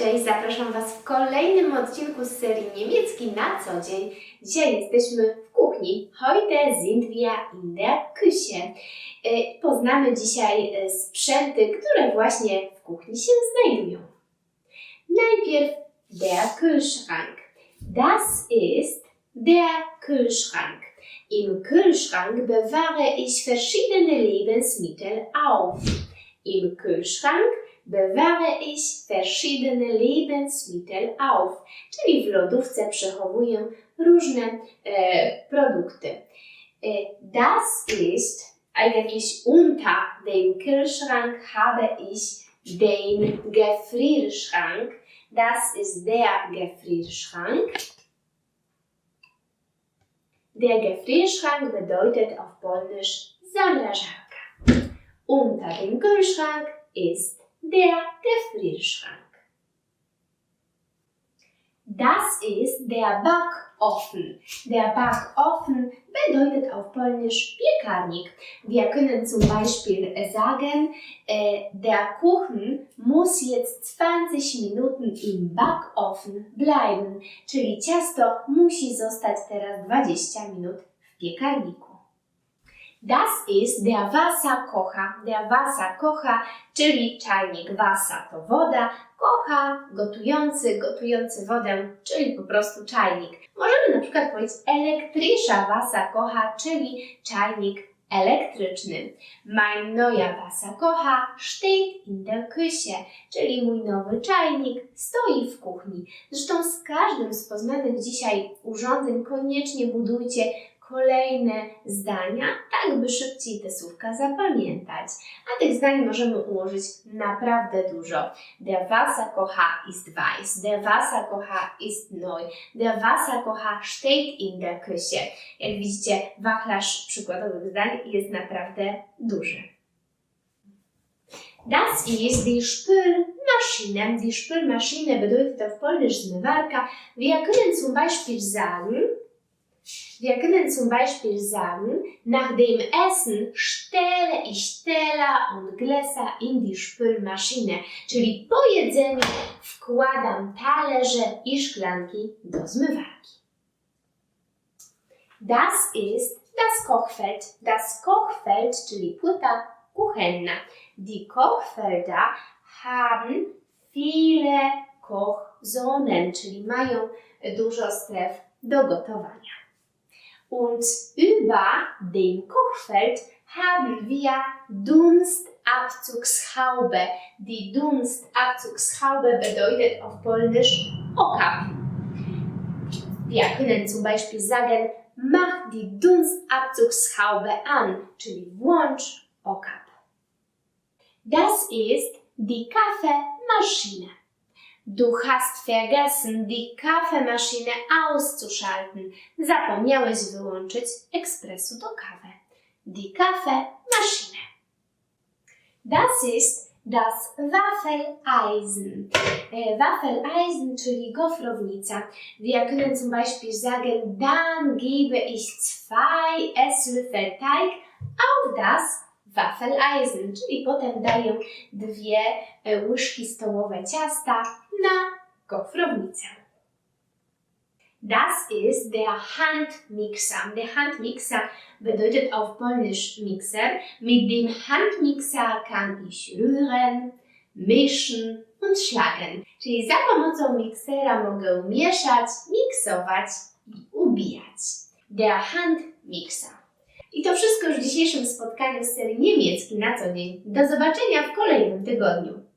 Cześć, zapraszam Was w kolejnym odcinku z serii niemiecki na co dzień. Dzisiaj jesteśmy w kuchni. Heute sind wir in der Küche. E, Poznamy dzisiaj e, sprzęty, które właśnie w kuchni się znajdują. Najpierw der Kühlschrank. Das ist der Kühlschrank. Im Kühlschrank bewahre ich verschiedene Lebensmittel auf. Im Kühlschrank bewahre ich verschiedene Lebensmittel auf, czyli w lodówce przechowuję różne e, produkty. E, das ist eigentlich unter dem Kühlschrank habe ich den Gefrierschrank. Das ist der Gefrierschrank. Der Gefrierschrank bedeutet auf Polnisch Zamrażarka. Unter dem Kühlschrank ist der Gefrierschrank. Das ist der Backofen. Der Backofen bedeutet auf Polnisch Piekarnik. Wir können zum Beispiel sagen, äh, der Kuchen muss jetzt 20 Minuten im Backofen bleiben, czyli ciasto musi zostać teraz 20 minut w piekarniku. Das ist der Wasserkocher. Der Wasserkocher, czyli czajnik Wasser to woda, kocha gotujący, gotujący wodę, czyli po prostu czajnik. Możemy na przykład powiedzieć elektrischer Wasserkocher, czyli czajnik elektryczny. Mein neuer Wasserkocher steht in der Küche, czyli mój nowy czajnik stoi w kuchni. Zresztą z każdym z poznanych dzisiaj urządzeń koniecznie budujcie kolejne zdania, tak by szybciej te słówka zapamiętać. A tych zdań możemy ułożyć naprawdę dużo. Der Wasserkocher ist weiß, der Wasserkocher ist neu, der Wasserkocher steht in der Küche. Jak widzicie, wachlarz przykładowych zdań jest naprawdę duży. Das ist die Spülmaschine. Die Spülmaschine bedeutet auf Polnisch Zmywarka. Wir können zum Beispiel sagen, wir können zum Beispiel sagen, nach dem Essen stelle ich Teller und Gläser in die Spülmaschine, czyli po jedzeniu wkładam talerze i szklanki do zmywarki. Das ist das Kochfeld. Das Kochfeld, czyli płyta kuchenna. Die Kochfelder haben viele Kochzonen, czyli mają dużo stref do gotowania. Und über dem Kochfeld haben wir Dunstabzugshaube. Die Dunstabzugshaube bedeutet auf Polnisch Okap. Wir können zum Beispiel sagen, mach die Dunstabzugshaube an, czyli włącz okap. Das ist die Kaffeemaschine. Du hast vergessen, die Kaffeemaschine auszuschalten. Zapomniałeś wyłączyć ekspresu do kawy. Die Kaffeemaschine. Das ist das Waffeleisen. E, Waffeleisen, czyli gofrownica. Wir können zum Beispiel sagen, dann gebe ich zwei Esslöffel Teig auf das Waffeleisen, czyli potem daję dwie e, łyżki stołowe ciasta na gofrownicę. Das ist der Handmixer. Der Handmixer bedeutet auf Polnisch Mixer. Mit dem Handmixer kann ich rühren, mischen und schlagen. Czyli za pomocą miksera mogę mieszać, miksować i ubijać. Der Handmixer. I to wszystko już w dzisiejszym spotkaniu z serii niemiecki na co dzień. Do zobaczenia w kolejnym tygodniu.